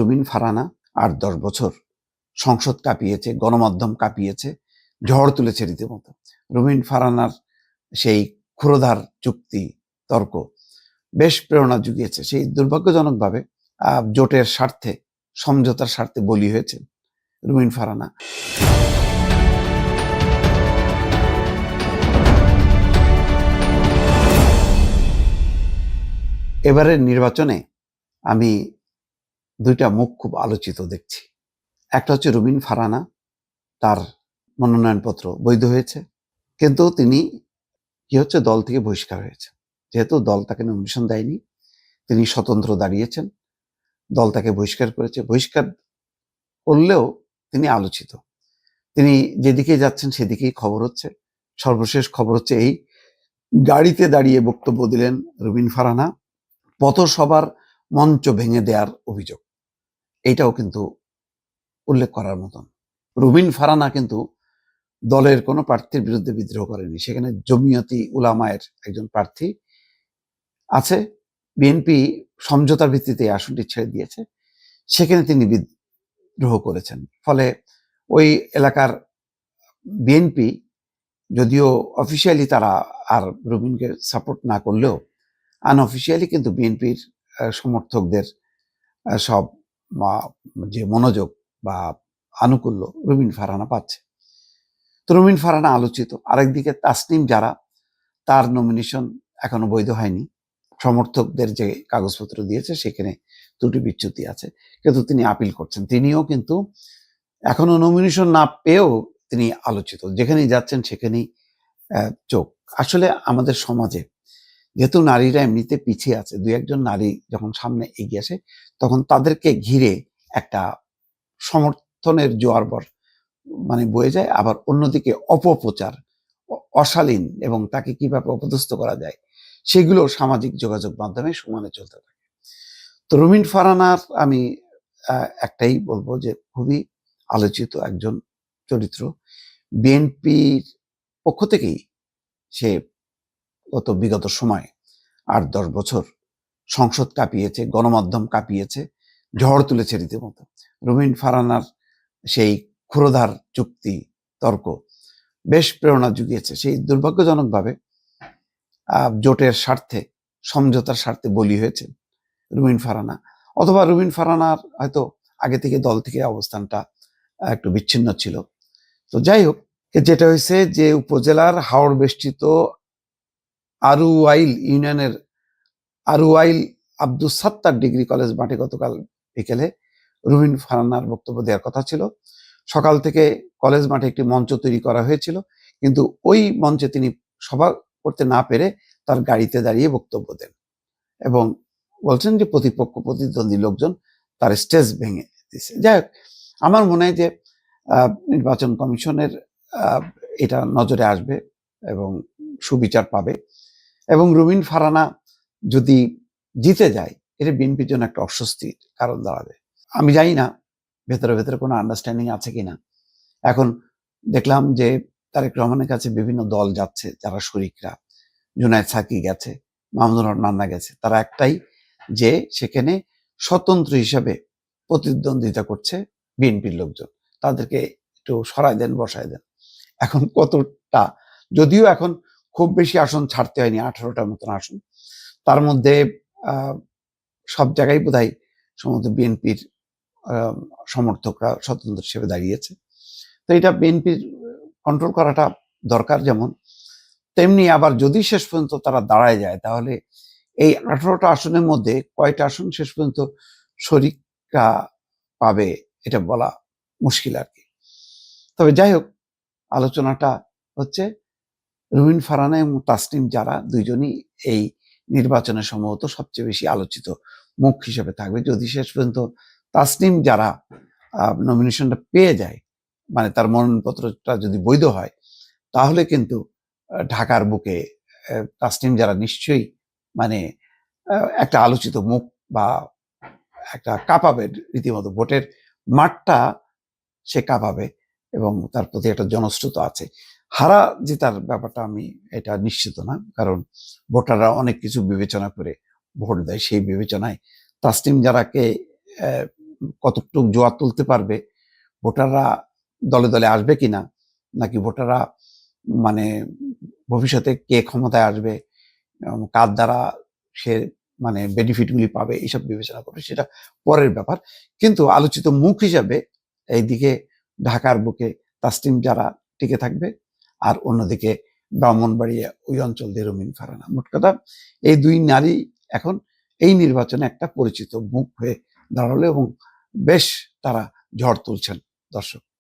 Rubin ফারানা আর দশ বছর সংসদ কাঁপিয়েছে, গণমাধ্যম কাঁপিয়েছে, ঝড় তুলেছে রীতিমতো। রুবিন ফারানার সেই ক্ষুরধার চুক্তি, তর্ক বেশ প্রেরণা জুগিয়েছে। সেই দুর্ভাগ্যজনকভাবে জোটের স্বার্থে, সমঝোতার স্বার্থে বলি হয়েছেন রুবিন ফারানা। এবারের নির্বাচনে আমি দুইটা মুখ খুব আলোচিত দেখছি। একটা হচ্ছে রুবিন ফারানা, তার মনোনয়নপত্র বৈধ হয়েছে, কিন্তু তিনি কি হচ্ছে, দল থেকে বহিষ্কার হয়েছে। যেহেতু দল তাকে নমিনেশন দেয়নি, তিনি স্বতন্ত্র দাঁড়িয়েছেন, দল তাকে বহিষ্কার করেছে। বহিষ্কার করলেও তিনি আলোচিত। তিনি যেদিকে যাচ্ছেন সেদিকেই খবর হচ্ছে। সর্বশেষ খবর হচ্ছে এই গাড়িতে দাঁড়িয়ে বক্তব্য দিলেন রুবিন ফারানা। পথসভার মঞ্চ ভেঙে দেওয়ার অভিযোগ। এইটাও কিন্তু উল্লেখ করার মতন। রুবিন ফারানা কিন্তু দলের কোনো প্রার্থীর বিরুদ্ধে বিদ্রোহ করেনি। সেখানে জমিয়তি উলামায়ের একজন প্রার্থী আছে। বিএনপি সমঝোতার ভিত্তিতে এই আসনটি ছেড়ে দিয়েছে। সেখানে তিনি বিদ্রোহ করেছেন। ফলে ওই এলাকার বিএনপি যদিও অফিসিয়ালি তারা আর রুবিনকে সাপোর্ট না করলেও, আনঅফিসিয়ালি কিন্তু বিএনপির সমর্থকদের সব যে মনোযোগ বা আনুকূল্য রুবিন ফারহানা পাচ্ছে। তো রুবিন ফারহানা আলোচিত। আরেকদিকে তাসনিম যারা, তার নমিনেশন এখনও বৈধ হয়নি। সমর্থকদের যে কাগজপত্র দিয়েছে, সেখানে ত্রুটি বিচ্যুতি আছে। কিন্তু তিনি আপিল করছেন। তিনিও কিন্তু এখনও নমিনেশন না পেয়েও তিনি আলোচিত। যেখানেই যাচ্ছেন, সেখানেই চোখ। আসলে আমাদের সমাজে যেহেতু নারীরা এমনিতে পিছিয়ে আছে, দুই একজন নারী যখন সামনে এগিয়ে আসে, তখন তাদেরকে ঘিরে একটা সমর্থনের জোয়ার বর মানে বয়ে যায়। আবার অন্যদিকে অপপ্রচার অশালীন এবং তাকে কীভাবে অপদস্থ করা যায়, সেগুলো সামাজিক যোগাযোগ মাধ্যমে সমানে চলতে থাকে। তো রুমিন ফারানার আমি একটাই বলব যে, খুবই আলোচিত একজন চরিত্র। বিএনপির পক্ষ থেকেই সে গত বিগত সময়ে। আট দশ বছর সংসদ কাঁপিয়েছে, গণমাধ্যম কাঁপিয়েছে, ঝড় তুলেছে রীতিমতো। রুমিন ফারানার সেই ক্ষুরধার চুক্তি, তর্ক বেশ প্রেরণা জুগিয়েছে। সেই দুর্ভাগ্যজনকভাবে জোটের স্বার্থে, সমঝোতার স্বার্থে বলি হয়েছে রুমিন ফারানা। অথবা রুমিন ফারানার হয়তো আগে থেকে দল থেকে অবস্থানটা একটু বিচ্ছিন্ন ছিল। তো যাই হোক, যেটা হয়েছে যে উপজেলার হাওড় বেষ্টিত আরুয়াইল ইউনিয়নের আরুয়াইল আব্দুল সাত্তার ডিগ্রি কলেজ মাঠে গতকাল বিকেলে রুহিন ফারানার বক্তব্য দেওয়ার কথা ছিল। সকাল থেকে কলেজ মাঠে একটি মঞ্চ তৈরি করা হয়েছিল, কিন্তু ওই মঞ্চে তিনি সভা করতে না পেরে তার গাড়িতে দাঁড়িয়ে বক্তব্য দেন এবং বলছেন যে প্রতিপক্ষ, প্রতিদ্বন্দ্বী লোকজন তার স্টেজ ভেঙে দিছে যাই হোক, আমার মনে হয় যে নির্বাচন কমিশনের এটা নজরে আসবে এবং সুবিচার পাবে। এবং রুমিন ফারানা যদি জিতে যায়, এটা বিএনপির জন্য একটা অস্বস্তির কারণ দাঁড়াবে। আমি জানি না ভেতরে ভেতরে কোনো আন্ডারস্ট্যান্ডিং আছে কিনা। এখন দেখলাম যে তারেক রহমানের কাছে বিভিন্ন দল যাচ্ছে, যারা শরিকরা। জুনায়দ সাকি গেছে, মাহমুদুর রহমান গেছে। তারা একটাই যে সেখানে স্বতন্ত্র হিসাবে প্রতিদ্বন্দ্বিতা করছে বিএনপির লোকজন। তাদেরকে একটু সরাই দেন, বসায় দেন। এখন কতটা? যদিও এখন খুব বেশি আসন ছাড়তে হয়নি, আঠারোটার মতন আসন। তার মধ্যে সব জায়গায় বোধ হয় সম্ভবত বিএনপির সমর্থকরা স্বতন্ত্র হিসেবে দাঁড়িয়েছে। তো এটা বিএনপির কন্ট্রোল করাটা দরকার যেমন। তেমনি আবার যদি শেষ পর্যন্ত তারা দাঁড়ায় যায়, তাহলে এই আঠারোটা আসনের মধ্যে কয়টা আসন শেষ পর্যন্ত শরিকরা পাবে, এটা বলা মুশকিল আর কি। তবে যাই হোক, আলোচনাটা হচ্ছে রুমিন ফারানা এবং তাসনিম যারা দুইজনই এই নির্বাচনে সম্ভবত সবচেয়ে বেশি আলোচিত মুখ হিসেবে থাকবে। যদি শেষ পর্যন্ত তাসনিম যারা নমিনেশনটা পেয়ে যায় মানে তার মনোনয়নপত্রটা যদি বৈধ হয়, তাহলে কিন্তু ঢাকার বুকে তাসনিম যারা নিশ্চয়ই মানে একটা আলোচিত মুখ বা একটা কাঁপাবে রীতিমতো। ভোটের মাঠটা সে কাঁপাবে এবং তার প্রতি একটা জনশ্রুত আছে। হারা জেতার ব্যাপারটা আমি এটা নিশ্চিত না। কারণ ভোটাররা অনেক কিছু বিবেচনা করে ভোট দেয়। সেই বিবেচনায় তাসনিম যারাকে কতটুকু জোয়ার তুলতে পারবে, ভোটাররা দলে দলে আসবে কি না নাকি ভোটাররা মানে ভবিষ্যতে কে ক্ষমতায় আসবে কার দ্বারা সে মানে বেনিফিটগুলি পাবে এইসব বিবেচনা করবে সেটা পরের ব্যাপার। কিন্তু আলোচিত মুখ হিসাবে এইদিকে ঢাকার বুকে তাসলিম যারা টিকে থাকবে আর অন্যদিকে ব্রাহ্মণবাড়িয়া ওই অঞ্চল দিয়ে রমিন ফারানা। মোট কথা, এই দুই নারী এখন এই নির্বাচনে একটা পরিচিত মুখ হয়ে দাঁড়াল এবং বেশ তারা ঝড় তুলছেন দর্শক।